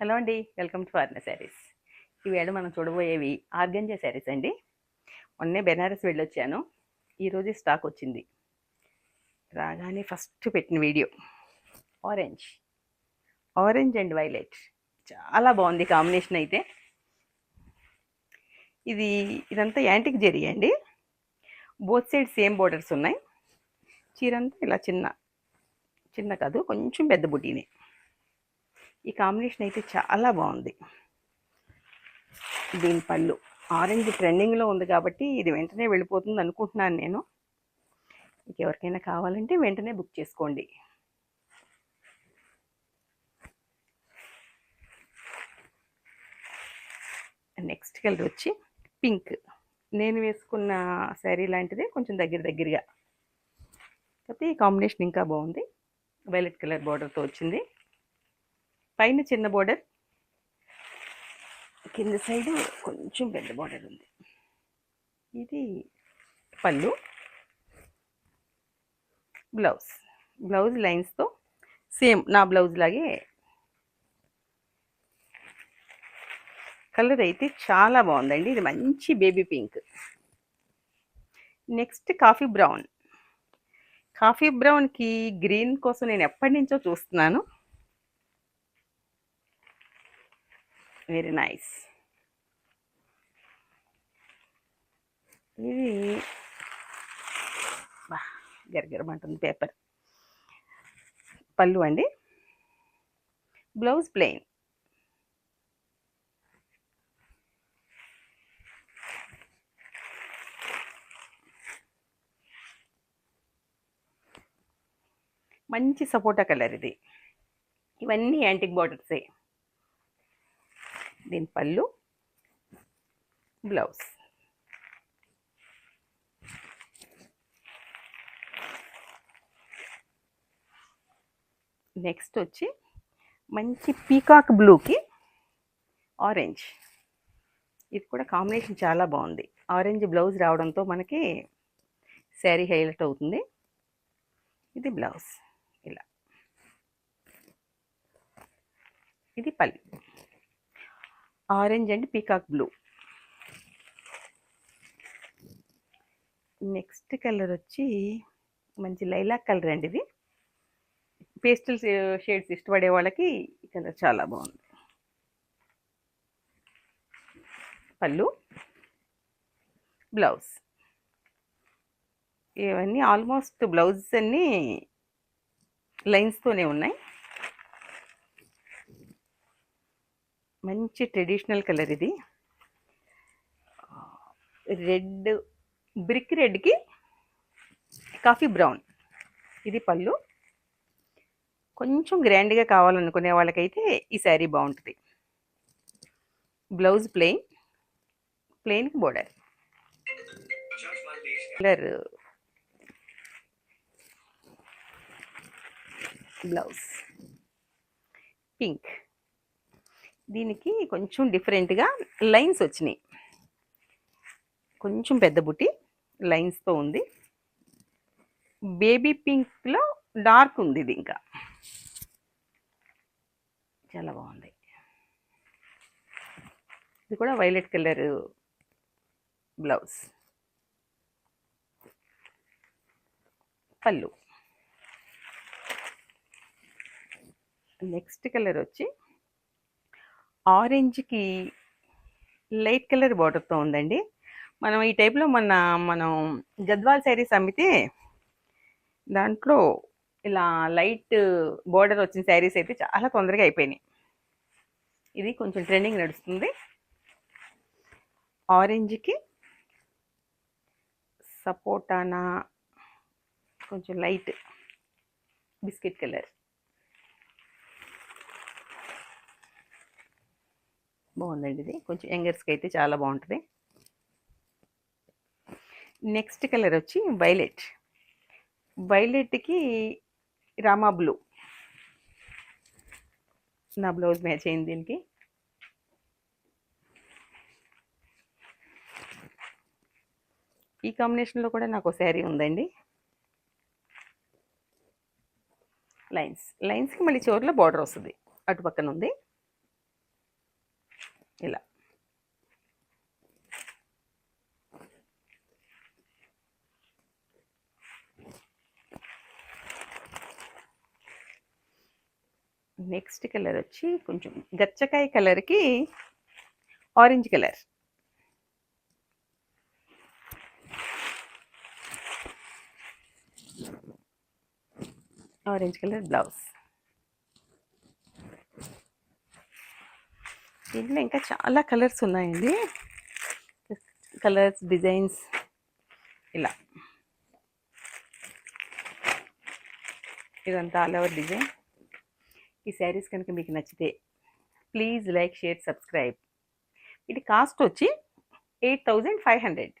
Hello అండి welcome to ఫార్న saris. ఈవేళ మనం చూడబోయేవి ఆర్గంజా శారీస్ అండి. మొన్నే బెనారస్ వెళ్ళొచ్చాను. ఈరోజు స్టాక్ వచ్చింది. రాగానే ఫస్ట్ పెట్టిన video orange orange and violet చాలా బాగుంది కాంబినేషన్ అయితే. ఇది ఇదంతా యాంటిక్ జెరీ అండి. బోత్ సైడ్ సేమ్ బోర్డర్స్ ఉన్నాయి. చీరంతా ఇలా చిన్న చిన్న కాదు కొంచెం పెద్ద బుటీనే. ఈ కాంబినేషన్ అయితే చాలా బాగుంది. దీని పళ్ళు ఆరెంజ్ ట్రెండింగ్లో ఉంది కాబట్టి ఇది వెంటనే వెళ్ళిపోతుంది అనుకుంటున్నాను నేను. మీకు ఎవరికైనా కావాలంటే వెంటనే బుక్ చేసుకోండి. నెక్స్ట్ కలర్ వచ్చి పింక్ నేను వేసుకున్న శారీ లాంటిదే కొంచెం దగ్గర దగ్గరగా. కాకపోతే ఈ కాంబినేషన్ ఇంకా బాగుంది. వైలెట్ కలర్ బార్డర్తో వచ్చింది. పైన చిన్న బోర్డర్ కింద సైడ్ కొంచెం పెద్ద బోర్డర్ ఉంది. ఇది పళ్ళు. బ్లౌజ్ బ్లౌజ్ లైన్స్తో సేమ్ నా బ్లౌజ్ లాగే కలర్ అయితే చాలా బాగుందండి. ఇది మంచి baby pink next coffee brown coffee బ్రౌన్కి green కోసం నేను ఎప్పటి నుంచో చూస్తున్నాను. వెరీ నైస్ ఇది బా గరగరమంటుంది పేపర్. పళ్ళు అండి. Blouse plain. మంచి సపోటా కలర్ ఇది. ఇవన్నీ యాంటిక్ బార్డర్సే దీని పళ్ళు బ్లౌజ్. నెక్స్ట్ వచ్చి మంచి పీకాక్ బ్లూకి ఆరెంజ్. ఇది కూడా కాంబినేషన్ చాలా బాగుంది. ఆరెంజ్ బ్లౌజ్ రావడంతో మనకి శారీ హైలైట్ అవుతుంది. ఇది బ్లౌజ్. ఇలా. ఇది పల్లి orange and peacock blue. Next colour వచ్చి మంచి లైలాక్ కలర్ అండి ఇది. పేస్టల్ షేడ్స్ ఇష్టపడే వాళ్ళకి ఈ కలర్ చాలా బాగుంది. పళ్ళు బ్లౌజ్. ఇవన్నీ ఆల్మోస్ట్ బ్లౌజెస్ అన్నీ లైన్స్తోనే ఉన్నాయి. మంచి ట్రెడిషనల్ కలర్ ఇది. రెడ్ బ్రిక్ రెడ్కి కాఫీ బ్రౌన్. ఇది పళ్ళు. కొంచెం గ్రాండ్గా కావాలనుకునే వాళ్ళకైతే ఈ శారీ బాగుంటుంది. బ్లౌజ్ ప్లెయిన్ ప్లెయిన్కి బోర్డర్. Colour blouse. పింక్. దీనికి కొంచెం డిఫరెంట్గా లైన్స్ వచ్చినాయి. కొంచెం పెద్ద బుట్టి లైన్స్తో ఉంది. బేబీ పింక్లో డార్క్ ఉంది ఇది ఇంకా. చాలా బాగుంది. ఇది కూడా వైలెట్ కలర్ బ్లౌజ్. పళ్ళు. నెక్స్ట్ కలర్ వచ్చి ఆరెంజ్కి లైట్ కలర్ బార్డర్తో ఉందండి. మనం ఈ టైప్లో మన మనం గద్వాల్ శారీస్ అమ్మితే దాంట్లో ఇలా లైట్ బార్డర్ వచ్చిన శారీస్ అయితే చాలా తొందరగా అయిపోయినాయి. ఇది కొంచెం ట్రెండింగ్ నడుస్తుంది. ఆరెంజ్కి సపోటానా కొంచెం లైట్ బిస్కెట్ కలర్. బాగుందండి ఇది. కొంచెం యంగర్స్కి అయితే చాలా బాగుంటుంది. నెక్స్ట్ కలర్ వచ్చి వైలెట్. వైలెట్కి రామా బ్లూ. నా బ్లౌజ్ మ్యాచ్ అయింది దీనికి. ఈ కాంబినేషన్లో కూడా నాకు శారీ ఉందండి. లైన్స్. లైన్స్కి మళ్ళీ చివరిలో బార్డర్ వస్తుంది. అటు పక్కన ఉంది. ఇలా. నెక్స్ట్ కలర్ వచ్చి కొంచెం గచ్చకాయ కలర్కి orange colour orange colour blouse దీంట్లో ఇంకా చాలా కలర్స్ ఉన్నాయండి. కలర్స్ డిజైన్స్ ఇలా. ఇదంతా ఆల్ ఓవర్ డిజైన్. ఈ శారీస్ కనుక మీకు నచ్చితే ప్లీజ్ లైక్ షేర్ సబ్స్క్రైబ్. ఇది కాస్ట్ వచ్చి ఎయిట్ థౌజండ్ ఫైవ్ హండ్రెడ్.